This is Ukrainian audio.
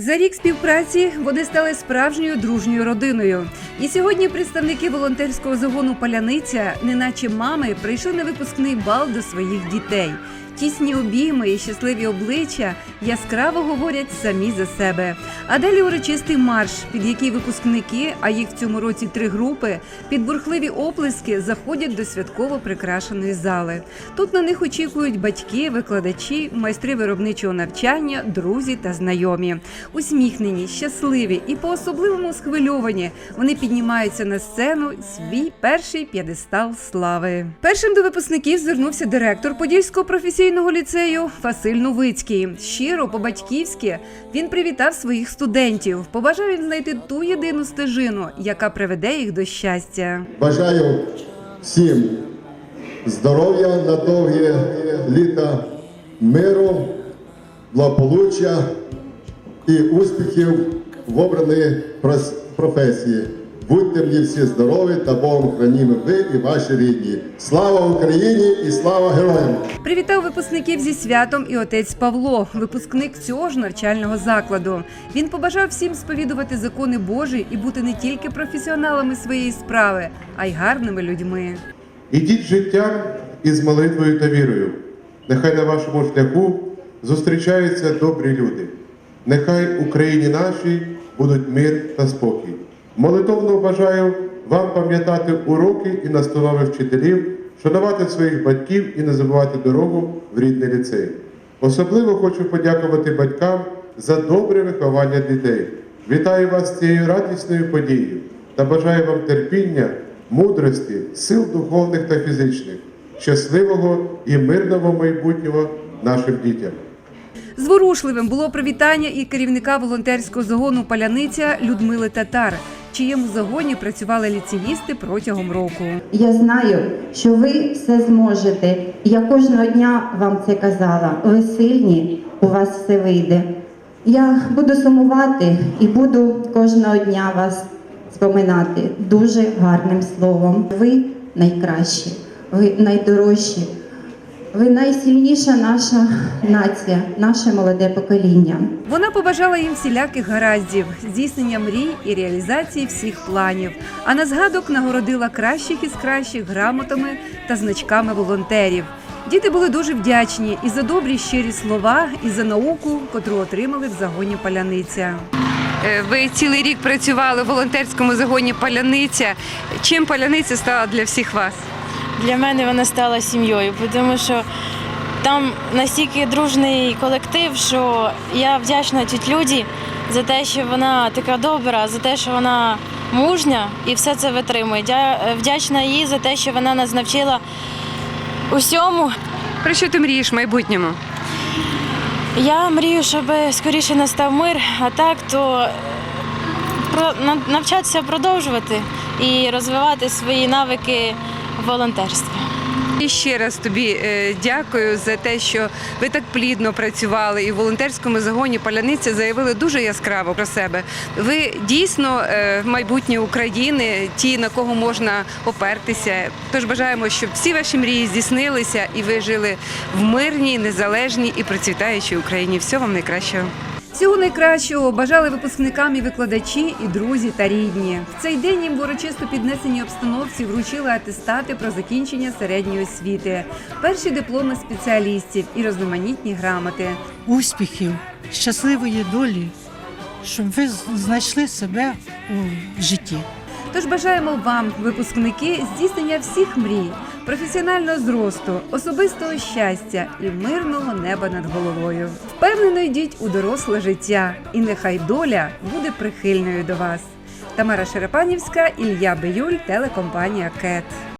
За рік співпраці вони стали справжньою дружньою родиною. І сьогодні представники волонтерського загону Паляниця, неначе мами, прийшли на випускний бал до своїх дітей. Тісні обійми і щасливі обличчя яскраво говорять самі за себе. А далі урочистий марш, під який випускники, а їх в цьому році три групи, під бурхливі оплески заходять до святково прикрашеної зали. Тут на них очікують батьки, викладачі, майстри виробничого навчання, друзі та знайомі. Усміхнені, щасливі і по-особливому схвильовані. Вони піднімаються на сцену свій перший п'єдестал слави. Першим до випускників звернувся директор Подільського професійного ліцею Василь Новицький. Щиро, по-батьківськи, він привітав своїх студентів. Побажав він знайти ту єдину стежину, яка приведе їх до щастя. Бажаю всім здоров'я на довгі літа, миру, благополуччя і успіхів в обраній професії. Будьте мені всі здорові та Богом храніми ви і ваші рідні. Слава Україні і слава героям! Привітав випускників зі святом і отець Павло, випускник цього ж навчального закладу. Він побажав всім сповідувати закони Божі і бути не тільки професіоналами своєї справи, а й гарними людьми. Ідіть життям із молитвою та вірою. Нехай на вашому шляху зустрічаються добрі люди. Нехай Україні нашій будуть мир та спокій. Молитовно бажаю вам пам'ятати уроки і настанови вчителів, шанувати своїх батьків і не забувати дорогу в рідний ліцей. Особливо хочу подякувати батькам за добре виховання дітей. Вітаю вас з цією радісною подією та бажаю вам терпіння, мудрості, сил духовних та фізичних, щасливого і мирного майбутнього нашим дітям. Зворушливим було привітання і керівника волонтерського загону Паляниця Людмили Татар, в чиєму загоні працювали ліцеїсти протягом року. Я знаю, що ви все зможете. Я кожного дня вам це казала. Ви сильні, у вас все вийде. Я буду сумувати і буду кожного дня вас споминати дуже гарним словом. Ви найкращі, ви найдорожчі, ви найсильніша наша нація, наше молоде покоління. Вона побажала їм всіляких гараздів, здійснення мрій і реалізації всіх планів. А на згадок нагородила кращих із кращих грамотами та значками волонтерів. Діти були дуже вдячні і за добрі щирі слова, і за науку, котру отримали в загоні Паляниця. Е, Ви цілий рік працювали в волонтерському загоні Паляниця. Чим Паляниця стала для всіх вас? Для мене вона стала сім'єю, тому що там настільки дружний колектив, що я вдячна тіть Люді за те, що вона така добра, за те, що вона мужня і все це витримує. Я вдячна їй за те, що вона нас навчила усьому. Про що ти мрієш в майбутньому? Я мрію, щоб скоріше настав мир, а так то навчатися продовжувати і розвивати свої навики волонтерства. І ще раз тобі е, дякую за те, що ви так плідно працювали і в волонтерському загоні Паляниця заявили дуже яскраво про себе. Ви дійсно е, майбутнє України, ті, на кого можна опертися. Тож бажаємо, щоб всі ваші мрії здійснилися і ви жили в мирній, незалежній і процвітаючій Україні. Всього вам найкращого. Всього найкращого бажали випускникам і викладачі, і друзі та рідні. В цей день їм в урочисто піднесеній обстановці вручили атестати про закінчення середньої освіти, перші дипломи спеціалістів і розноманітні грамоти. успіхів, щасливої долі, щоб ви знайшли себе у житті. Тож бажаємо вам, випускники, здійснення всіх мрій, професіонального зросту, особистого щастя і мирного неба над головою. Впевнено йдіть у доросле життя, і нехай доля буде прихильною до вас. Тамара Шерепанівська, Ілля Биюль, телекомпанія КЕТ.